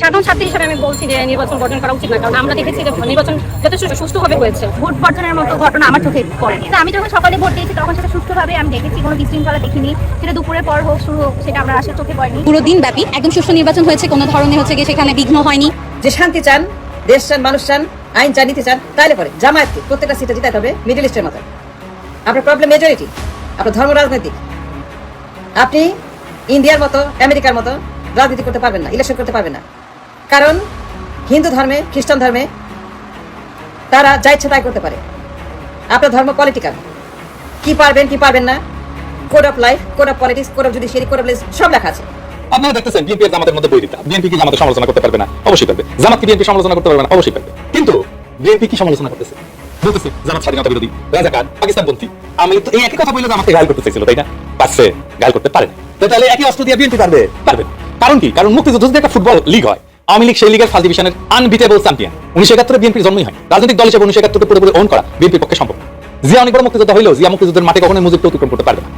সাধারণ ছাত্রী হিসেবে আমি বলছি যে নির্বাচন বর্জন করা উচিত না কারণ আমরা দেখেছি যে নির্বাচন যথেষ্ট সুস্থভাবে হয়েছে। ভোট বর্জনের মতো ঘটনা আমার চোখে পড়েনি। তা আমি যখন সকালে ভোট দিয়েছি তখন সেটা সুস্থভাবে আমি দেখেছি কোনো বিশৃঙ্খলা দেখিনি। সেটা দুপুরের পর হোক শুরু হোক সেটা আমরা আসলে চোখে পড়েনি। পুরো দিন ব্যাপী একদম সুষ্ঠু নির্বাচন হয়েছে কোনো ধরনের হচ্ছে গিয়ে সেখানে বিঘ্ন হয়নি। যে শান্তি চান দেশ চান মানুষ চান আইন চান নীতি চান তাহলে পরে জামায়াতকে প্রত্যেকটা সিটে জিতাতে হবে মিডল ইস্টের মতো। আপনার প্রবলেম মেজরিটি আপনার ধর্ম রাজনৈতিক। আপনি ইন্ডিয়ার মতো আমেরিকার মতো রাজনীতি করতে পারবেন না ইলেকশন করতে পারবেন না। কারণ হিন্দু ধর্মে, খ্রিস্টান ধর্মে তারা যা ইচ্ছে তাই করতে পারে। আপনার ধর্ম পলিটিক্যাল কি পারবেন কি পারবেন না code of life code of politics code of judiciary code of সব লেখা আছে। আপনারা দেখতেছেন বিএনপি জামাতের মধ্যে বিএনপি কি জামাতের সমালোচনা করতে পারবে না? অবশ্যই পারবে। জামাত কি বিএনপি সমালোচনা করতে পারবে না? অবশ্যই পারবে। কিন্তু বিএনপি কি সমালোচনা করতেছে? বলতেছে, জামাত স্বাধীনতা বিরোধী, রাজাকার আমি তো এই একই কথা বলে জামাতকে গাল করতে চাইছিল, তাই না? পারছে গাল করতে পারে তাহলে একই অস্ত্র দিয়ে বিএনপি পারবে? পারবে কারণ কি? কারণ মুক্তিযুদ্ধ যদি একটা ফুটবল লিগ হয় আওয়ামী লীগ সেই লিগের ফার্স্ট ডিভিশনের আনবিটেবল চ্যাম্পিয়ন উনিশশো একাত্তরে বিএনপির জন্মই হয় রাজনৈতিক দল হিসেবে উনিশশো একাত্তরকে পুরোপুরি ওন করা বিএনপির পক্ষে সম্ভব। জিয়া অনেক বড় মুক্তিযোদ্ধা হইলেও জিয়া মুক্তিযুদ্ধের মাঠে কখনোই মুজিবকে অতিক্রম করতে পারবে না।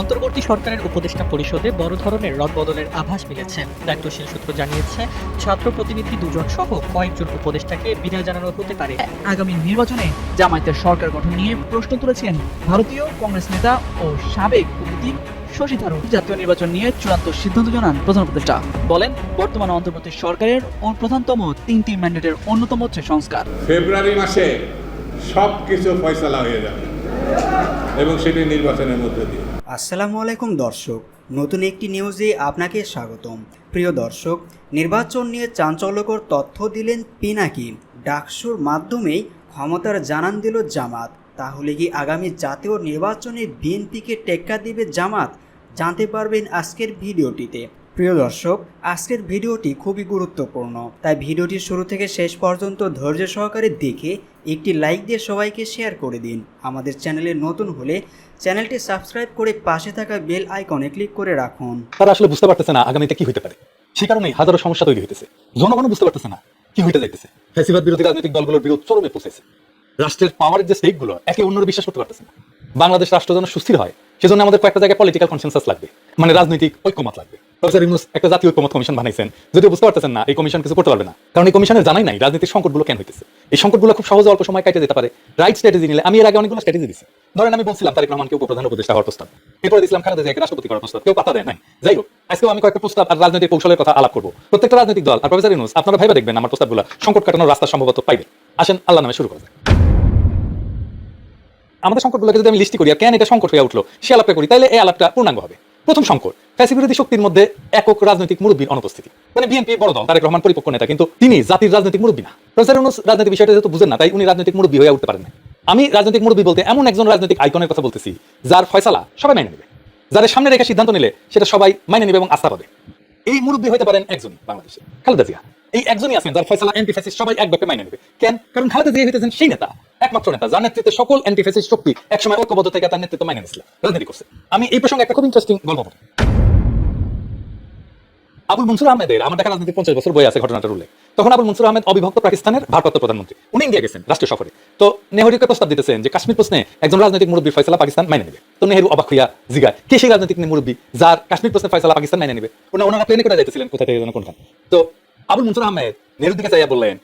অন্তর্বর্তী সরকারের উপদেষ্টা পরিষদে বড় ধরনের রদবদলের আভাস মিলেছে দায়িত্বশীল সূত্র জানিয়েছে, ছাত্র প্রতিনিধি দুজন সহ কয়েকজন উপদেষ্টাকে বিদায় জানানো হতে পারে। আগামী নির্বাচনে জামায়াতের সরকার গঠন নিয়ে প্রশ্ন তুলেছেন ভারতীয় কংগ্রেস নেতা ও সাবেক উপতি শশী থারুর জাতীয় নির্বাচন নিয়ে চূড়ান্ত সিদ্ধান্ত জানান প্রধান উপদেষ্টা। বলেন বর্তমান অন্তর্বর্তী সরকারের ও- প্রধানতম তিনটি ম্যান্ডেটের অন্যতম হচ্ছে সংস্কার। ফেব্রুয়ারি মাসে সব কিছু ফয়সলা হয়ে যাবে এবং সেটি নির্বাচনের মধ্যে দিয়ে। আসসালামু আলাইকুম দর্শক নতুন একটি নিউজে আপনাকে স্বাগতম। প্রিয় দর্শক নির্বাচন নিয়ে চাঞ্চল্যকর তথ্য দিলেন পিনাকি। ডাকসুর মাধ্যমেই ক্ষমতার জানান দিল জামাত। তাহলে কি আগামী জাতীয় নির্বাচনে বিএনপিকে টেক্কা দিবে জামাত? জানতে পারবেন আজকের ভিডিওটিতে। প্রিয় দর্শক, আজকের ভিডিওটি খুবই গুরুত্বপূর্ণ। তাই ভিডিওটি শুরু থেকে শেষ পর্যন্ত ধৈর্য সহকারে দেখে একটি লাইক দিয়ে সবাইকে শেয়ার করে দিন। আমাদের চ্যানেলে নতুন হলে চ্যানেলটি সাবস্ক্রাইব করে পাশে থাকা বেল আইকনে ক্লিক করে রাখুন। তারা আসলে বুঝতে পারতেছে না আগামীতে কি হতে পারে। সে কারণেই হাজারো সমস্যা তৈরি হইতেছে। জনগণও বুঝতে পারতেছে না কি হইতে যাইতেছে। ফ্যাসিবাদ বিরোধী রাজনৈতিক দলগুলোর বিরোধ চরমে পৌঁছেছে রাষ্ট্রের পাওয়ারের যে স্টেকগুলো, একে অন্যের বিশ্বাস করতে পারতেছে না। বাংলাদেশ রাষ্ট্র যেন সুস্থির হয়, সেজন্য আমাদের কয়েকটা জায়গায় পলিটিক্যাল কনসেন্সাস লাগবে মানে রাজনৈতিক ঐক্যমত লাগবে। প্রফেসর ইউনুস একটা জাতীয় ঐক্যমত কমিশন বানাইছেন, যদিও বুঝতে পারতেছেন না, এই কমিশন কিছু করতে পারবে না। কারণ এই কমিশনের জানাই নাই রাজনীতির সংকটগুলো কেন হইতেছে। এই সংকটগুলো খুব সহজে অল্প সময় কাটে যেতে পারে। রাইট স্ট্র্যাটেজি নিলে, আমি এর আগে অনেকগুলো স্ট্র্যাটেজি দিচ্ছি ধরেন আমি বলছিলাম তারেক রহমানকে উপপ্রধান উপদেষ্টা হওয়ার প্রস্তাব। এরপরে দিয়েছিলাম খালেদা জিয়াকে রাষ্ট্রপতি করার প্রস্তাব। কেউ পাতা দেয় নাই। যাই হোক, আজকেও আমি কয়েকটা প্রস্তাব আর রাজনৈতিক কৌশলের কথা আলাপ করব। প্রত্যেকটা রাজনৈতিক দল, আর প্রফেসর ইউনুস আপনারা ভাইবা দেখবেন আমার প্রস্তাবগুলো সংকট কাটানোর রাস্তা সম্ভবত পাইবে আসেন, আল্লাহ নামে শুরু করা যাক। আমাদের সংকটগুলোকে যদি আমি লিস্টি করি, আর কেন এটা সংকট হয়ে উঠল, সে আলাপটা করি তাহলে এই আলাপটা পূর্ণাঙ্গ হবে। প্রথম সংকট ফ্যাসি বিরোধী শক্তির মধ্যে একক রাজনৈতিক মুরব্বীর অনুপস্থিতি। মানে বিএনপি বড় দল, তারেক রহমান পরিপক্ষ নেতা, কিন্তু তিনি জাতির রাজনৈতিক মুরব্বী না। প্রফেসর ইউনূস রাজনৈতিক বিষয়টা যেহেতু বুঝেন না, তাই উনি রাজনৈতিক মুরব্বী হয়ে উঠতে পারেন না। আমি রাজনৈতিক মুরব্বী বলতে এমন একজন রাজনৈতিক আইকনের কথা বলতেছি, যার ফয়সালা সবাই মেনে নেবে। যাদের সামনে রেখে সিদ্ধান্ত নিলে, সেটা সবাই মেনে নেবে এবং আস্থা পাবে। এই মুরব্বী হতে পারেন একজন বাংলাদেশে, খালেদা জিয়া। এই একজনই আছেন যার ফয়সালা অ্যান্টিফেসিস সবাই এক বাক্যে মাইনে নেবে। কেন? কারণ খালেদা জিয়া হইতেছেন সেই নেতা, একমাত্র নেতা, যার নেতৃত্বে সকল অ্যান্টিফেসিস শক্তি একসময় ঐক্যবদ্ধ থেকে তার নেতৃত্ব মাইনে নিয়েছিল, রাজনীতি করছে। আমি এই প্রসঙ্গে একটা খুব ইন্টারেস্টিং গল্প বলি। আবুল মনসুর আহমেদের, আমার দেখা রাজনীতি পঞ্চাশ বছর বই আছে ঘটনাটার উল্লেখ। তখন আবুল মনসুর আহমেদ অবিভক্ত পাকিস্তানের ভারপ্রাপ্ত প্রধানমন্ত্রী। উনি ইন্ডিয়া গেছেন রাষ্ট্রীয় সফরে। তো নেহরুকে প্রস্তাব দিতেছেন যে কাশ্মীর প্রশ্নে একজন রাজনৈতিক মুরব্বী ফয়সলা পাকিস্তান মাইনে নেবে। তো নেহরু অবাক হইয়া জিগায়, কে সেই রাজনৈতিক মুরব্বী যার কাশ্মীর প্রশ্নে ফয়সলা পাকিস্তান মাইনে নেবে? ওনা ওনারা প্লেনে করে যাইতেছিলেন কোথা থেকে যেন কোনখান? তো আবুল মনসুর আহমেদ নেহরুর দিকে চাইয়া বললেন,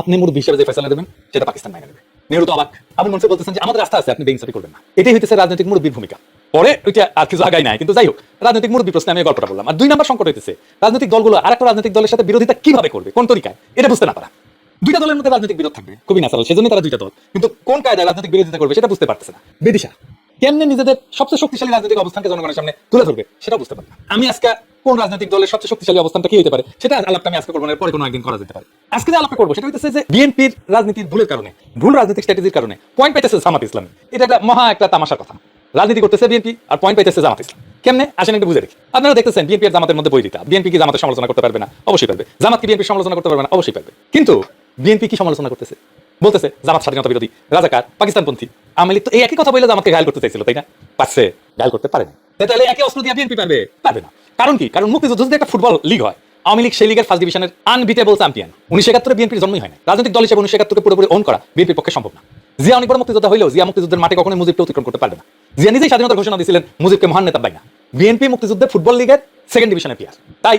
আপনি মুরব্বী হিসেবে যে ফয়সলা দেবেন, সেটা পাকিস্তান মাইনে নেবে। নেহরু তো অবাক। আবুল মনসুর বলতেছেন যে, আমাদের রাস্তা আছে, আপনি বেইনসাফি করবেন না। এটাই হইতেছে রাজনৈতিক মুরব্বীর ভূমিকা। পরে ওইটা আর কিছু আগাই নাই, কিন্তু যাই হোক, রাজনৈতিক মুরব্বী প্রশ্নে আমি গল্পটা বললাম। আর দুই নম্বর সংকট হইতেছে, রাজনৈতিক দলগুলো আর একটা রাজনৈতিক দলের সাথে বিরোধিতা কীভাবে করবে, কোন তরিকায়, এটা বুঝতে না পারা। দুইটা দলের মধ্যে রাজনৈতিক বিরোধ থাকবে। খুবই ন্যাচারাল সেজন্য তারা দুইটা দল। কিন্তু কোন কায়দায় রাজনৈতিক বিরোধিতা করবে, সেটা বুঝতে পারতেছে না। বেদিশা কেমনে নিজেদের সবচেয়ে শক্তিশালী রাজনৈতিক অবস্থানকে জনগণের সামনে তুলে ধরবে সেটা বুঝতে পারে না। আমি আজকে কোন রাজনৈতিক দলের সবচেয়ে শক্তিশালী অবস্থানটা কি হতে পারে সেটা আলাপটা আমি আজকে করব না, পরে কোনো একদিন করা যেতে পারে। আজকে যে আলাপটা করব সেটা হইতেছে যে বিএনপির রাজনীতির ভুলের কারণে ভুল রাজনৈতিক স্ট্র্যাটেজির কারণে পয়েন্ট পাইতেছে জামাত ইসলাম। এটা একটা মহা একটা তামাশার কথা। রাজনীতি করতেছে বিএনপি আর পয়েন্ট পাইতেছে জামাত ইসলাম। কেমনে? আসেন একটু বুঝে দেখি। আপনারা দেখতেছেন বিএনপি আর জামাতের মধ্যে বই দিতা। বিএনপি কি জামাতের সমালোচনা করতে পারবে না? অবশ্যই পারবে। জামাত কি বিএনপি সমালোচনা করতে পারবে না? অবশ্যই পারবে। কিন্তু বিএনপি কি সমালোচনা করতেছে? বলতেছে, জামাত স্বাধীনতা বিরোধী, রাজাকার, পাকিস্তানপন্থী। আওয়ামী লীগ তো এই একই কথা বলে জামাতকে গায়ল করতে চাইছিল, তাই না? পারছে গায়ল করতে পারেনি। তাহলে একই অস্ত্র দিয়ে বিএনপি পারবে? পারবে না। কারণ কি? কারণ মুক্তিযুদ্ধ যদি একটা ফুটবল লিগ হয়, আওয়ামী লীগ সেই লিগের ফার্স্ট ডিভিশনের আনবিটেবল চ্যাম্পিয়ন উনিশশো একাত্তরে বিএনপির জন্মই হয় না রাজনৈতিক দল হিসেবে উনিশশো একাত্তরকে পুরোপুরি ওন করা বিএনপির পক্ষে সম্ভব না। জিয়া অনেক বড় মুক্তিযোদ্ধা হইলেও জিয়া মুক্তিযুদ্ধের মাঠে কখনো মুজিবকে অতিক্রম করতে পারবে না। জিয়া নিজেই স্বাধীনতা ঘোষণা দিয়েছিলেন মুজিবকে মহান নেতা পাই না। বিএনপি মুক্তিযুদ্ধে ফুটবল লিগের সেকেন্ড ডিভিশনের প্লেয়ার তাই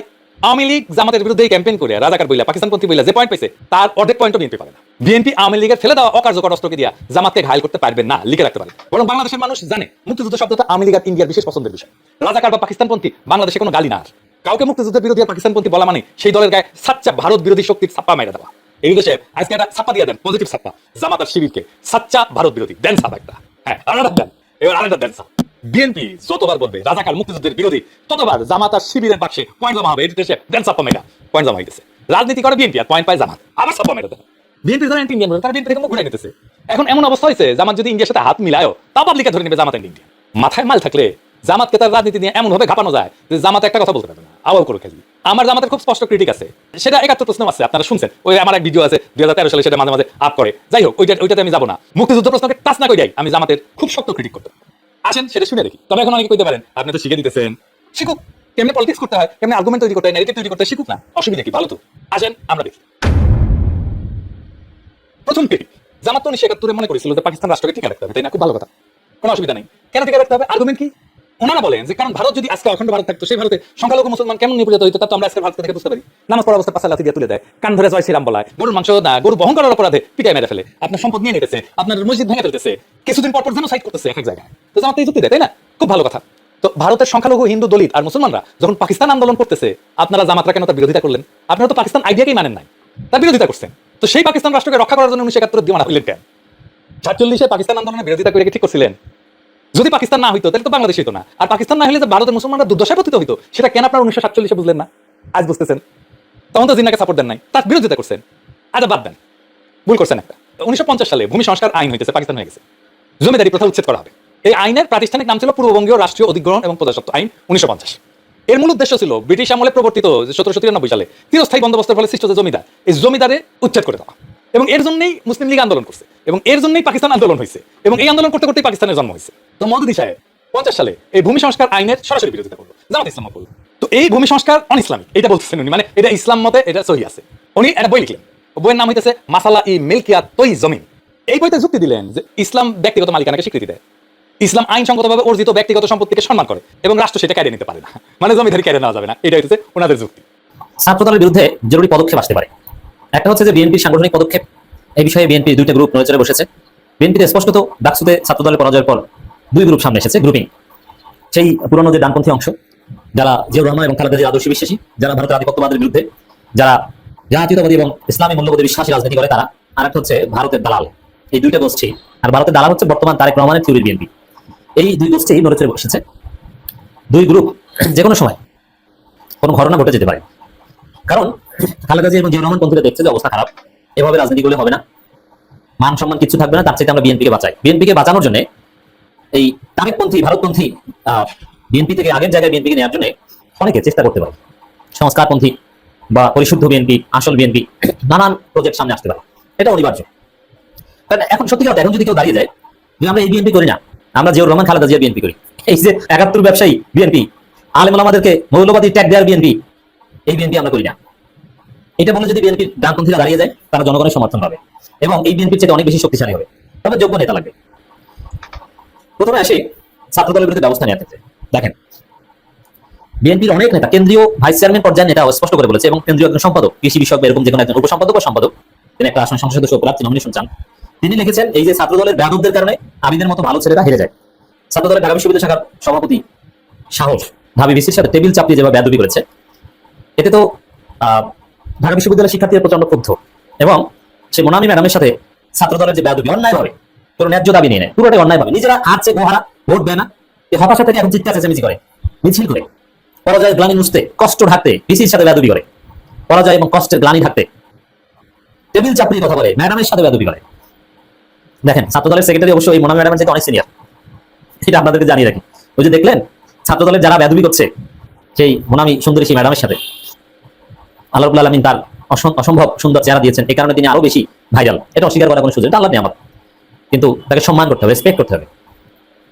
আওয়ামী লীগ জামাতের বিরুদ্ধে ক্যাম্পেইন করে, রাজাকার বইলা, পাকিস্তানপন্থী বইলা যে পয়েন্ট পেয়েছে তার অর্ধেক পয়েন্টও বিএনপি পাবে না। বিএনপি আওয়ামী লীগের ফেলে দেওয়া অকার্যকর অস্ত্রকে দিয়া জামাতকে ঘায়ল করতে পারবে না, লিখে রাখতে পারে। বরং বাংলাদেশের মানুষ জানে মুক্তিযুদ্ধ শব্দটা আওয়ামী লীগ আর ইন্ডিয়ার বিশেষ পছন্দের বিষয়। রাজাকার বা পাকিস্তানপন্থী বাংলাদেশে কোনো গালি না কাউকে মুক্তিযুদ্ধের বিরোধী আর পাকিস্তানপন্থী বলা মানে সেই দলের গায়ে সাচ্চা ভারত বিরোধী শক্তির ছাপ্পা মেরে দেওয়া। এই দেশে আজকে একটা ছাপ্পা দিয়ে দেন পজিটিভ ছাপ্পা। জামাত আর শিবিরকে সাচ্চা ভারত বিরোধী। দেন ছাপ একটা। হ্যাঁ আরেকটা দেন। এবার আরেকটা দেন ছাপ বিএনপি যতবার বলবে, রাজাকার মুক্তিযুদ্ধের বিরোধী, ততবার জামাত আর শিবিরের বাক্সে পয়েন্ট জমা হবে এটি দেশে দেন ছাপ্পা মেগা পয়েন্ট জমা হইতেছে। রাজনীতি করে বিএনপি আর পয়েন্ট পায় জামাত, আবার ছাপ্পা মেরে বিএনপি যারা অ্যান্টি ইন্ডিয়ান তারা বিএনপি থেকে মুখ ঘুরে নিতেছে। এখন এমন অবস্থা হয়েছে জামাত যদি ইন্ডিয়ার সাথে হাত মিলায়ও তা পাবলিকে ধরে নেবে জামাত ইন্ডিয়া। মাথায় মাল থাকলে জামাতকে তার রাজনীতি নিয়ে এমন ভাবে ঘাপানো যায় যে জামাত একটা কথা বলতে পারবে না আবার করে খেলবি। আমার জামাতের খুব স্পষ্ট ক্রিটিক আছে, সেটা একাত্তর প্রশ্ন আছে, আপনারা শুনছেন। ওই আমার এক ভিডিও আছে, দুই হাজার তেরো সালে সেটা মাঝে মাঝে আপ করে। যাই হোক, ওইটা ওইটাতে আমি যাব না। মুক্তিযুদ্ধ প্রশ্নকে টাচ না করে যাই আমি জামাতের খুব শক্ত ক্রিটিক করতে আসেন সেটা শুনে দেখি। তবে এখন অনেকে কইতে পারেন আপনি তো শিখে দিতেছেন। শিখুক। কেমনি পলিটিক্স করতে হয় কেমনি আর্গুমেন্ট তৈরি করতে হয় ন্যারেটিভ তৈরি করতে হয়, শিখুক না। অসুবিধা কি? ভালো তো। আসেন আমরা দেখি। প্রথম পেটি জামাত তো উনিশশো একাত্তরে মনে করেছিল যে পাকিস্তান রাষ্ট্রকে ঠিকা রাখতে হবে তাই না? খুব ভালো কথা। কোনো অসুবিধা নেই। কেন ঠিকা রাখতে হবে? আর্গুমেন্ট কি? ওনারা বলেন যে, কারণ ভারত যদি আজকে অখণ্ড ভারত থাকতো, সেই ভারতে সংখ্যালঘু মুসলমান কেমন নিপীড়িত হইতো তা তো আমরা আজকে ভারতকে দেখে বুঝতে পারি। নামাজ পড়া অবস্থা পাশা লাথি দিয়ে তুলে দেয়, কান ধরে জয় শ্রীরাম বলায়, গরুর মাংস না, গরু বহন করার অপরাধে পিটাই মেরে ফেলে, আপনার সম্পদ নিয়ে নিতেছে, আপনার মসজিদ ভেঙে ফেলতেছে, কিছুদিন পর পর যেন সাইড করতেছে এক এক জায়গায়। তো জামাত এই যুক্তি দেয়, তাই না? খুব ভালো কথা। তো ভারতের সংখ্যালঘু, হিন্দু, দলিত আর মুসলমানরা যখন পাকিস্তান আন্দোলন করতেছে, আপনারা জামাতরা কেন তার বিরোধিতা করলেন? আপনারা তো পাকিস্তান আইডিয়াকেই মানেন নাই, তার বিরোধিতা করছেন। তো সেই পাকিস্তান রাষ্ট্রকে রক্ষা করার জন্য উনিশশো একাত্তরে দিওয়ানা হইলেন কেন? সাতচল্লিশে পাকিস্তান আন্দোলনের বিরোধিতা করে ঠিক করছিলেন? যদি পাকিস্তান না হইতো, তাহলে তো বাংলাদেশ হইতো না। আর পাকিস্তান না হলে যে ভারতের মুসলমানরা দুর্দশায় পতিত হইতো, সেটা কেন আপনার উনিশশো সাতচল্লিশে বুঝলেন না? আজ বুঝতেছেন। তখন তো জিন্নাকে সাপোর্ট দেন নাই। তার বিরোধিতা করছেন। আজ বাদ দেন। ভুল করছেন একটা। উনিশশো পঞ্চাশ সালে ভূমি সংস্কার আইন হইতেছে, পাকিস্তান হয়ে গেছে। জমিদারি প্রথা উচ্ছেদ করা হবে। এই আইনের প্রাতিষ্ঠানিক নাম ছিল পূর্ববঙ্গীয় রাষ্ট্রীয় অধিগ্রহণ এবং প্রজাস্বত্ব আইন, উনিশশো পঞ্চাশ। এর মূল উদ্দেশ্য ছিল ব্রিটিশ আমলে প্রবর্তিত সতেরোশো তিরানব্বই সালে চিরস্থায়ী বন্দোবস্তের ফলে সৃষ্ট জমিদার, এই জমিদারে উচ্ছেদ করে দেওয়া। এবং এর জন্যই মুসলিম লীগ আন্দোলন করছে, এবং এর জন্যই পাকিস্তান আন্দোলন হয়েছে, এবং এই আন্দোলন করতে করতেই পাকিস্তানের জন্ম হয়েছে। তো মদুদি সাহেব, পঞ্চাশ সালে এই ভূমি সংস্কার আইনের সরাসরি বিরোধিতা করল, জামাত ইসলাম করল। তো এই ভূমি সংস্কার অন ইসলামিক এটা বলতেছেন উনি মানে এটা ইসলাম মতে এটা সহি আছে। উনি একটা বই লিখলেন, বইয়ের নাম হইতেছে মাসালা ই মিল্কিয়া তৈ জমিন। এই বইতে যুক্তি দিলেন যে ইসলাম ব্যক্তিগত মালিকানাকে স্বীকৃতি দেয়। ইসলাম আইনসঙ্গতভাবে অর্জিত ব্যক্তিগত সম্পত্তিকে সম্মান করে, এবং রাষ্ট্র সেটা কেড়ে নিতে পারে না। মানে জমিদারি কেড়ে নেওয়া যাবে না এটা হচ্ছে ওনাদের যুক্তি। ছাত্রদলের বিরুদ্ধে জরুরি পদক্ষেপ আসতে পারে। একটা হচ্ছে যে বিএনপির সাংগঠনিক পদক্ষেপ, এই বিষয়ে বিএনপির দুইটা গ্রুপ নড়েচড়ে বসেছে। বিএনপিতে স্পষ্টত ডাকসুতে ছাত্রদলের পরাজয়ের পর দুই গ্রুপ সামনে এসেছে গ্রুপিং সেই পুরনো যে ডানপন্থী অংশ, যারা জিয়াউর রহমান এবং খালেদা জিয়ার আদর্শ বিশ্বাসী, যারা ভারতের আধিপত্যবাদের বিরুদ্ধে, যারা জাতীয়তাবাদী এবং ইসলামী মূল্যবোধে বিশ্বাসী রাজনীতি করে, তারা আর একটা হচ্ছে ভারতের দালাল। এই দুইটা গোষ্ঠী। আর ভারতের দালাল হচ্ছে বর্তমান তারেক রহমানের থিওরির বিএনপি। এই দুই গোষ্ঠী নড়েচড়ে বসেছে। দুই গ্রুপ যে কোনো সময় কোনো ঘটনা ঘটে যেতে পারে। কারণ খালেদা জিয়া এবং জিয়াউর রহমান পন্থীরা দেখছে যে অবস্থা খারাপ। এভাবে রাজনীতি করলে হবে না। মান সম্মান কিছু থাকবে না, তার চাইতে আমরা বিএনপিকে বাঁচাই। বিএনপিকে বাঁচানোর জন্য এই তারেকপন্থী ভারতপন্থী বিএনপি থেকে আগের জায়গায় বিএনপিকে নেওয়ার জন্য অনেকে চেষ্টা করতে পারে। সংস্কারপন্থী বা পরিশুদ্ধ বিএনপি, আসল বিএনপি, নানান প্রজেক্ট সামনে আসতে পারে। এটা অনিবার্য। কারণ এখন সত্যি কথা এখন যদি কেউ দাঁড়িয়ে যায়, যে আমরা এই বিএনপি করি না, আমরা জিয়াউর রহমান, খালেদা জিয়া বিএনপি করি। এই যে একাত্তর ব্যবসায়ী বিএনপি আলেম আমাদেরকে মৌলবাদী ট্যাগ দেওয়ার বিএনপি, এই বিএনপি আমরা করি না। এটা বলে যদি বিএনপির ডানপন্থীরা দাঁড়িয়ে যায়, তারা জনগণের সমর্থন পাবে। এবং এই বিএনপির চেয়ে অনেক বেশি শক্তিশালী হবে। তবে যোগ্য নেতা লাগবে। প্রথমে আসি ছাত্রদলের বিরুদ্ধে ব্যবস্থা নেওয়ার ক্ষেত্রে। দেখেন বিএনপির অনেক নেতা, কেন্দ্রীয় ভাইস চেয়ারম্যান পর্যায়ের নেতা স্পষ্ট করে বলেছে, এবং কেন্দ্রীয় একজন সম্পাদক, কৃষি বিষয়ক এরকম যে কোনো একজন উপসম্পাদক বা সম্পাদক, তিনি একটা আসন সংসদ সদস্য প্রার্থী নমিনেশন চান। তিনি লিখেছেন, এই যে ছাত্রদলের ব্যাধবদের কারণে আমিদের মতো ভালো ছেলেরা হেরে যায়। ছাত্রদলের ঢাকা বিশ্ববিদ্যালয় শাখার সভাপতি সাহস, ঢাবি বিসির সাথে টেবিল চাপিয়ে যেভাবে বেদবি করেছে, এতে তো ঢাকা বিশ্ববিদ্যালয়ের শিক্ষার্থীরা প্রচণ্ড ক্ষুব্ধ এবং সে মোনামি ম্যাডামের সাথে ছাত্রদলের যে বেদবি অন্যায় ভাবে, কোনো ন্যায্য দাবি নিয়ে নেয়। পুরোটাই অন্যায় ভাবে। নিজেরা হারছে, গোহারা, ভোট দেয় না। এই হতাশা থেকে এখন চিৎকার চেঁচামেচি করে। মিছিল করে। পরাজয় গ্লানি মুছতে, কষ্ট ঢাকতে বিসির সাথে বেদবি করে। পরাজয় এবং কষ্টের গ্লানি ঢাকতে। টেবিল চাপড়িয়ে কথা বলে, ম্যাডামের সাথে বেদবি করে। দেখেন, ছাত্রদলের সেক্রেটারি অবশ্যই এই মোনামি ম্যাডামের থেকে অনেক সিনিয়র সেটা আপনাদেরকে জানিয়ে রাখি। ওই যে দেখলেন, ছাত্রদলের যারা বেদবি করছে, সেই মোনামি সুন্দরী সেই ম্যাডামের সাথে। আল্লাহ আলমিন তার অসম্ভব সুন্দর চেহারা দিয়েছেন। এই কারণে তিনি আরও বেশি ভাইরাল এটা অস্বীকার করার কোনো সুযোগ আল্লাহ নিয়ামত। কিন্তু তাকে সম্মান করতে হবে রেসপেক্ট করতে হবে।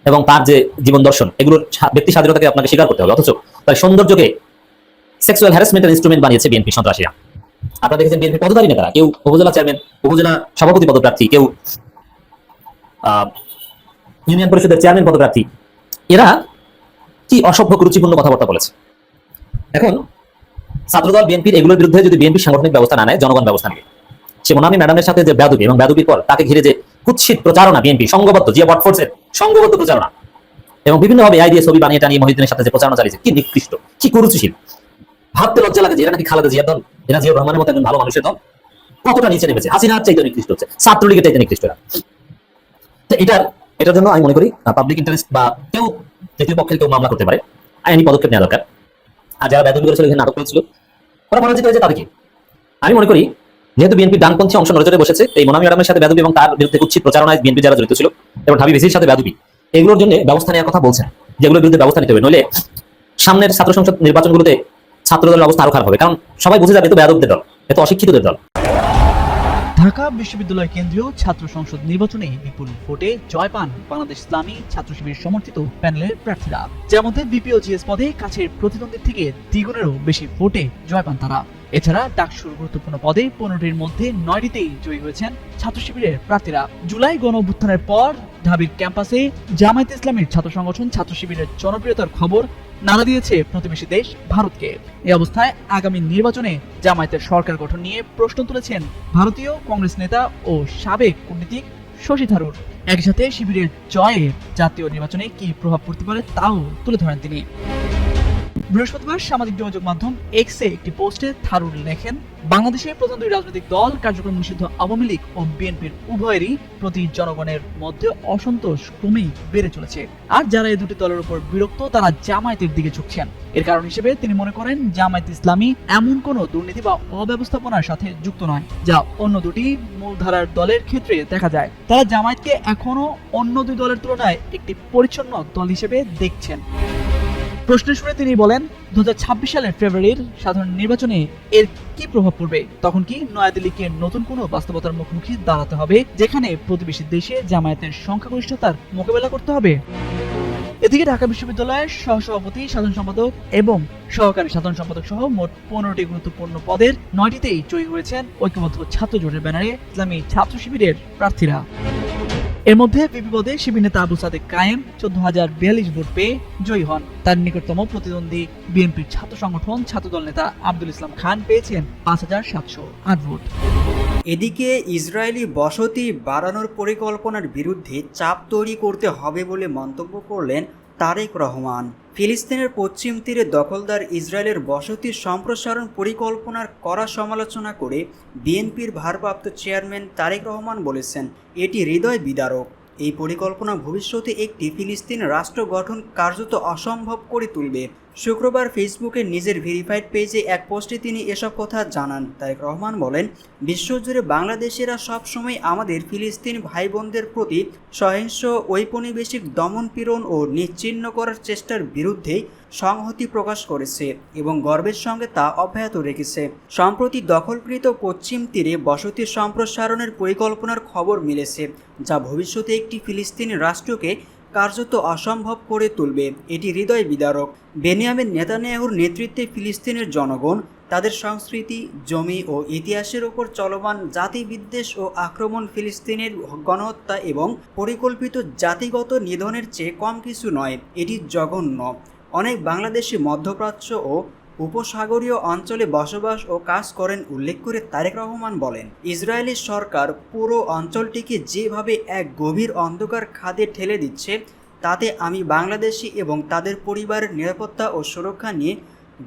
এবং তার যে জীবন দর্শন, এগুলোর ব্যক্তি স্বাধীনতাকে আপনাকে স্বীকার করতে হবে। অথচ তার সৌন্দর্যকে সেক্সুয়াল হ্যারাসমেন্টের ইনস্ট্রুমেন্ট বানিয়েছে বিএনপি সন্ত্রাসীরা। আপনারা দেখেছেন বিএনপি পদধারী নেতারা, কেউ উপজেলা চেয়ারম্যান উপজেলা সভাপতি পদপ্রার্থী, কেউ ইউনিয়ন পরিষদের চেয়ারম্যান পদপ্রার্থী। এরা কি অসভ্য, কুরুচিপূর্ণ কথাবার্তা বলেছে? এখন ছাত্রদল, বিএনপির এগুলোর বিরুদ্ধে যদি বিএনপি সাংগঠনিক ব্যবস্থা না নেয়, জনগণ ব্যবস্থা নেবে। সে মোনামি ম্যাডামের সাথে যে ব্যাদবি এবং ব্যাদবির পর তাকে ঘিরে যে কুৎসিত প্রচারণা বিএনপি, সংঘবদ্ধ, জিয়া বটফোর্সের সংঘবদ্ধ প্রচারণা, এবং বিভিন্নভাবে আই দিয়ে ছবি বানিয়ে টানিয়ে মহিউদ্দিনের সাথে যে প্রচারণা চালিয়েছে, কি নিকৃষ্ট, কি কুরুচিশীল। ভাবতে লজ্জা লাগে যে এরা নাকি খালেদা জিয়ার দল, এরা জিয়া রহমানের মতো একজন ভালো মানুষের দল। কতটা নিচে নেমেছে? হাসিনার চাইতে নিকৃষ্ট হচ্ছে, ছাত্রলীগের চাইতে নিকৃষ্ট এরা। তো এটার এটার জন্য আমি মনে করি পাবলিক ইন্টারেস্ট বা কেউ তৃতীয় পক্ষের কেউ মামলা করতে পারে, আইনি পদক্ষেপ নেওয়া দরকার। আর যারা বেতন করেছিল নাটক করেছিল, ওরা মনে হয়েছে তাদেরকে। আমি মনে করি, যেহেতু বিএনপি ডানপন্থী অংশ নজরে বসেছে, এই মোনামি ম্যাডামের সাথে বেদবি এবং তার বিরুদ্ধে কুচ্ছিত প্রচারণায় বিএনপি যারা জড়িত ছিল, এবং ঢাবি বেসির সাথে বেদবি, এগুলোর জন্য ব্যবস্থা নেওয়ার কথা বলছেন যেগুলোর বিরুদ্ধে ব্যবস্থা নিতে হবে, নইলে সামনের ছাত্র সংসদ নির্বাচনগুলোতে ছাত্রদলের অবস্থা আরও খারাপ হবে। কারণ সবাই বুঝে যাবে তো বেদবদের দল এত অশিক্ষিতদের দল। ঢাকা বিশ্ববিদ্যালয় কেন্দ্রীয় ছাত্র সংসদ নির্বাচনে বিপুল ভোটে জয় পান বাংলাদেশ ইসলামী ছাত্র শিবির সমর্থিত প্যানেলের প্রার্থীরা। যার মধ্যে বিপিও জিএস পদে কাছের প্রতিদ্বন্দ্বীর থেকে দ্বিগুণেরও বেশি ভোটে জয় পান তারা। এছাড়া ডাকসুর গুরুত্বপূর্ণ পদে পনেরোটির মধ্যে নয়টিতেই জয়ী হয়েছেন ছাত্র শিবিরের প্রার্থীরা। জুলাই গণ অভ্যুত্থানের পর ঢাবির ক্যাম্পাসে জামায়াত ইসলামের ছাত্র সংগঠন ছাত্র শিবিরের জনপ্রিয়তার খবর নাড়া দিয়েছে প্রতিবেশী দেশ ভারতকে। এই অবস্থায় আগামী নির্বাচনে জামায়াতের সরকার গঠন নিয়ে প্রশ্ন তুলেছেন ভারতীয় কংগ্রেস নেতা ও সাবেক কূটনীতিক শশী থারুর। একসাথে শিবিরের জয়ে জাতীয় নির্বাচনে কি প্রভাব পড়তে পারে তাও তুলে ধরেন তিনি। বৃহস্পতিবার সামাজিক যোগাযোগ মাধ্যম এক্সে একটি পোস্টে থারুর লেখেন, বাংলাদেশের প্রধান দুই রাজনৈতিক দল, কার্যক্রম নিষিদ্ধ আওয়ামী লীগ ও বিএনপির উভয়েরই প্রতি জনগণের মধ্যে অসন্তোষ ক্রমেই বেড়ে চলেছে। আর যারা এই দুটি দলের উপর বিরক্ত, তারা জামায়াতের দিকে ঝুঁকছেন। এর কারণ হিসেবে তিনি মনে করেন, জামায়াত ইসলামী এমন কোনো দুর্নীতি বা অব্যবস্থাপনার সাথে যুক্ত নয়, যা অন্য দুটি মূলধারার দলের ক্ষেত্রে দেখা যায়। তারা জামায়াতকে এখনও অন্য দুই দলের তুলনায় একটি পরিচ্ছন্ন দল হিসেবে দেখছেন। প্রশ্নের শুনে তিনি বলেন দু হাজার ছাব্বিশ সালের ফেব্রুয়ারির সাধারণ নির্বাচনে এর কি প্রভাব পড়বে? তখন কি নয়াদিল্লিকে নতুন কোনো বাস্তবতার মুখোমুখি দাঁড়াতে হবে? যেখানে প্রতিবেশী দেশে জামায়াতের সংখ্যাগরিষ্ঠতার মোকাবেলা করতে হবে? এদিকে ঢাকা বিশ্ববিদ্যালয়ের সহসভাপতি, সাধারণ সম্পাদক এবং সহকারী সাধারণ সম্পাদক সহ মোট পনেরোটি গুরুত্বপূর্ণ পদের নয়টিতেই জয়ী হয়েছেন ঐক্যবদ্ধ ছাত্র জোটের ব্যানারে ইসলামী ছাত্র শিবিরের প্রার্থীরা। এর মধ্যে বিপদে পদে শিবির নেতা আবু সাদেক কায়েম, চোদ্দ হাজার বিয়াল্লিশ ভোট পেয়ে জয়ী হন। তার নিকটতম প্রতিদ্বন্দ্বী বিএনপির ছাত্র সংগঠন ছাত্রদল নেতা আব্দুল ইসলাম খান পেয়েছেন পাঁচ হাজার সাতশো আট ভোট। এদিকে ইসরায়েলি বসতি বাড়ানোর পরিকল্পনার বিরুদ্ধে চাপ তৈরি করতে হবে বলে মন্তব্য করলেন তারেক রহমান। ফিলিস্তিনের পশ্চিম তীরে দখলদার ইসরায়েলের বসতির সম্প্রসারণ পরিকল্পনার কড়া সমালোচনা করে বিএনপির ভারপ্রাপ্ত চেয়ারম্যান তারেক রহমান বলেছেন, এটি হৃদয় বিদারক। এই পরিকল্পনা ভবিষ্যতে একটি ফিলিস্তিন রাষ্ট্র গঠন কার্যত অসম্ভব করে তুলবে। শুক্রবার ফেসবুকে নিজের ভেরিফাইড পেজে এক পোস্টে তিনি এসব কথা জানান। তারেক রহমান বলেন, বিশ্বজুড়ে বাংলাদেশিরা সবসময় আমাদের ফিলিস্তিন ভাই বোনদের প্রতি সহিংস, ঔপনিবেশিক দমনপীড়ন ও নিশ্চিহ্ন করার চেষ্টার বিরুদ্ধে সংহতি প্রকাশ করেছে এবং গর্বের সঙ্গে তা অব্যাহত রেখেছে। সম্প্রতি দখলকৃত পশ্চিম তীরে বসতি সম্প্রসারণের পরিকল্পনার খবর মিলেছে, যা ভবিষ্যতে একটি ফিলিস্তিনি রাষ্ট্রকে কার্যত অসম্ভব করে তুলবে। এটি হৃদয় বিদারক। বেনিয়ামের নেতানিয়াহুর নেতৃত্বে ফিলিস্তিনের জনগণ, তাদের সংস্কৃতি, জমি ও ইতিহাসের ওপর চলমান জাতিবিদ্বেষ ও আক্রমণ ফিলিস্তিনের গণহত্যা এবং পরিকল্পিত জাতিগত নিধনের চেয়ে কম কিছু নয়, এটি জঘন্য। অনেক বাংলাদেশি মধ্যপ্রাচ্য ও উপসাগরীয় অঞ্চলে বসবাস ও কাজ করেন উল্লেখ করে তারেক রহমান বলেন, ইসরায়েলি সরকার পুরো অঞ্চলটিকে যেভাবে এক গভীর অন্ধকার খাদে ঠেলে দিচ্ছে, তাতে আমি বাংলাদেশি এবং তাদের পরিবারের নিরাপত্তা ও সুরক্ষা নিয়ে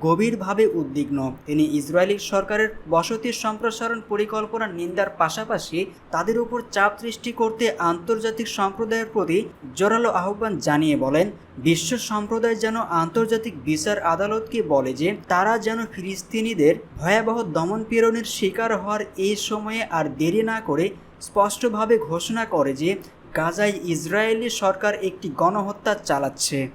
গভীরভাবে উদ্বিগ্ন। তিনি ইসরায়েলি সরকারের বসতি সম্প্রসারণ পরিকল্পনার নিন্দার পাশাপাশি তাদের উপর চাপ সৃষ্টি করতে আন্তর্জাতিক সম্প্রদায়ের প্রতি জোরালো আহ্বান জানিয়ে বলেন, বিশ্ব সম্প্রদায় যেন আন্তর্জাতিক বিচার আদালতকে বলে যে, তারা যেন ফিলিস্তিনিদের ভয়াবহ দমন দমনপীড়নের শিকার হওয়ার এই সময়ে আর দেরি না করে স্পষ্টভাবে ঘোষণা করে যে, গাজায় ইসরায়েলি সরকার একটি গণহত্যা চালাচ্ছে।